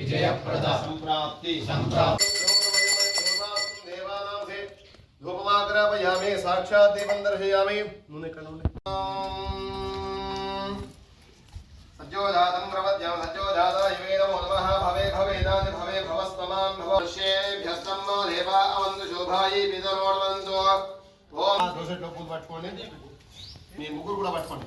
విజయప్రద సంప్రాప్తి సంప్రాప్తి ధూపమాగ్రాపయామి సాక్షాత్ దీపం దర్శయామి సజ్జోజాతం ప్రపద్యం సజ్జోజాతాయ వేదమో నమః భవే భవేదాని భవే భవస్తమాన్ భవశ్యేభ్యస్తం దేవా అవంతు శోభాయి పితరోర్వంతు ఓం దోసెట్లో పూలు పట్టుకోండి మీ ముగ్గురు కూడా పట్టుకోండి.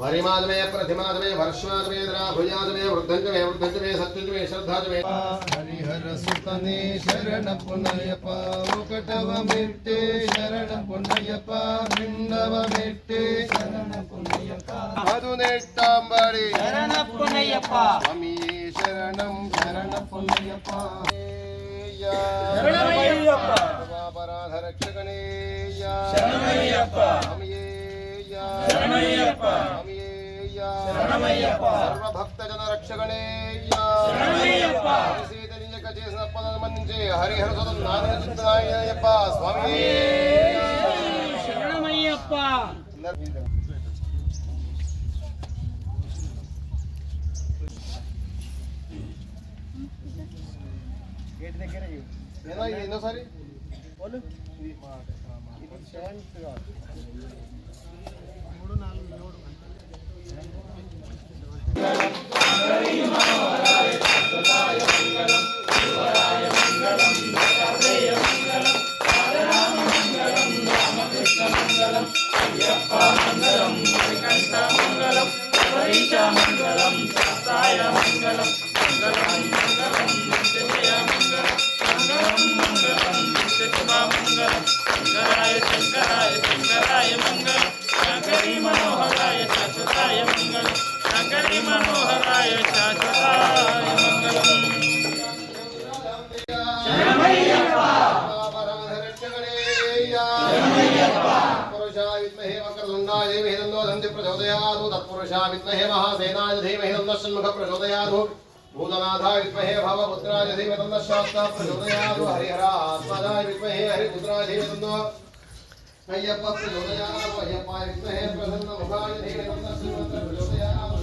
వరిమాదమే ప్రతిమాదమే వర్షమాదమే ద్రాభుజాదమే వృద్ధంచమే వృద్ధంచమే సత్యంచమే శ్రద్ధాచమే హరిహర సుతనే శరణ పునయప ఒకటవ మెట్టే శరణ పునయప రెండవ మెట్టే శరణ పునయప. మధునేష్టాంబరి శరణప్పనయ్యప్ప స్వామి శరణం శరణ పునయప. శరణమయ్యప్ప. అపరాధ రక్షగణేయ శరణమయ్యప్ప. స్వామియేయ శరణమయ్యప్ప. సర్వభక్తజన రక్షగణేయ శరణమయ్యప్ప. సీతనియక చేసిన పదం మన్నించే హరిహర సుతం నారాయణయ్యప్ప స్వామి శరణమయ్యప్ప ఏదో ఇది ఎన్నోసారి ఇది మా- ఇది शाश्वताय मङ्गलं सकलिमनोहराय शाश्वताय मङ्गलम् प्रचोदयादुतत्पुरुषा विद्महे महासेनाय धीमहि तन्नशन्मुख प्रचोदयादु भूतनाथा विद्महे भवपुत्राय धीमहि तन्नशास्ता प्रचोदयादु हरिहरात्मजाय विद्महे हरिपुत्राय धीमहि तन्न अय्यप्प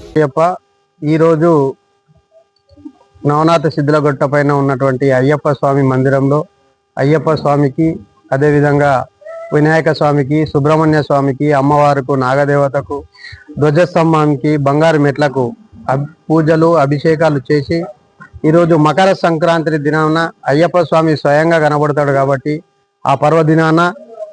అయ్యప్ప ఈరోజు నవనాథ శిథిలగొట్ట పైన ఉన్నటువంటి అయ్యప్ప స్వామి మందిరంలో అయ్యప్ప స్వామికి అదేవిధంగా వినాయక స్వామికి సుబ్రహ్మణ్య స్వామికి అమ్మవారుకు నాగదేవతకు ధ్వజస్తంభానికి బంగారు మెట్లకు పూజలు అభిషేకాలు చేసి ఈరోజు మకర సంక్రాంతి దినాన అయ్యప్ప స్వామి స్వయంగా కనబడతాడు కాబట్టి ఆ పర్వదినాన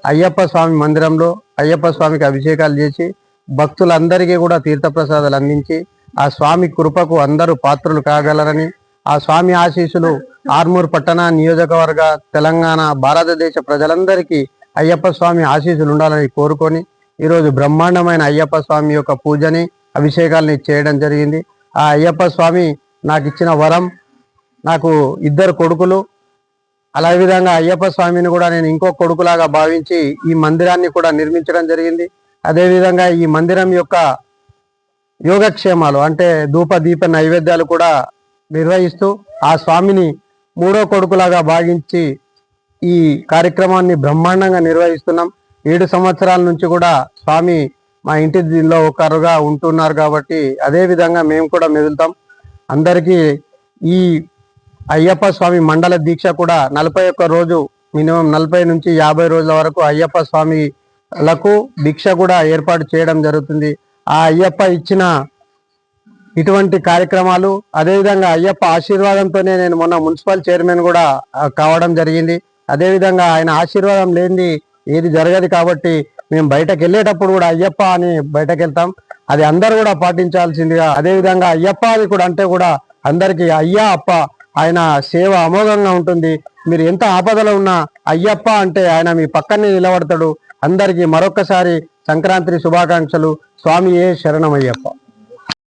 అయ్యప్ప స్వామి మందిరంలో అయ్యప్ప స్వామికి అభిషేకాలు చేసి భక్తులందరికీ కూడా తీర్థప్రసాదాలు అందించి ఆ స్వామి కృపకు అందరూ పాత్రలు కాగలరని ఆ స్వామి ఆశీస్సులు ఆర్మూర్ పట్టణ నియోజకవర్గ తెలంగాణ భారతదేశ ప్రజలందరికీ అయ్యప్ప స్వామి ఆశీస్సులు ఉండాలని కోరుకొని ఈరోజు బ్రహ్మాండమైన అయ్యప్ప స్వామి యొక్క పూజని అభిషేకాలని చేయడం జరిగింది. ఆ అయ్యప్ప స్వామి నాకు ఇచ్చిన వరం నాకు ఇద్దరు కొడుకులు అలా విధంగా అయ్యప్ప స్వామిని కూడా నేను ఇంకో కొడుకులాగా భావించి ఈ మందిరాన్ని కూడా నిర్మించడం జరిగింది. అదేవిధంగా ఈ మందిరం యొక్క యోగక్షేమాలు అంటే ధూప దీప నైవేద్యాలు కూడా నిర్వహిస్తూ ఆ స్వామిని మూడో కొడుకులాగా భావించి ఈ కార్యక్రమాన్ని బ్రహ్మాండంగా నిర్వహిస్తున్నాం. ఏడు సంవత్సరాల నుంచి కూడా స్వామి మా ఇంటిలో ఒకరుగా ఉంటున్నారు కాబట్టి అదే విధంగా మేము కూడా మెదులుతాం. అందరికీ ఈ అయ్యప్ప స్వామి మండల దీక్ష కూడా నలభై ఒక్క రోజు మినిమం నలభై నుంచి యాభై రోజుల వరకు అయ్యప్ప స్వామిలకు దీక్ష కూడా ఏర్పాటు చేయడం జరుగుతుంది. ఆ అయ్యప్ప ఇచ్చిన ఇటువంటి కార్యక్రమాలు అదేవిధంగా అయ్యప్ప ఆశీర్వాదంతోనే నేను మొన్న మున్సిపల్ చైర్మన్ కూడా కావడం జరిగింది. అదేవిధంగా ఆయన ఆశీర్వాదం లేనిది ఏది జరగదు కాబట్టి మేము బయటకు వెళ్ళేటప్పుడు కూడా అయ్యప్ప అని బయటకు వెళ్తాం. అది అందరు కూడా పాటించాల్సిందిగా అదేవిధంగా అయ్యప్ప అని కూడా అంటే కూడా అందరికీ అయ్యా అప్ప ఆయన సేవ అమోఘంగా ఉంటుంది. మీరు ఎంత ఆపదలో ఉన్నా అయ్యప్ప అంటే ఆయన మీ పక్కనే నిలబడతాడు. అందరికీ మరొకసారి సంక్రాంతి శుభాకాంక్షలు. స్వామి ఏ శరణమయ్యప్ప.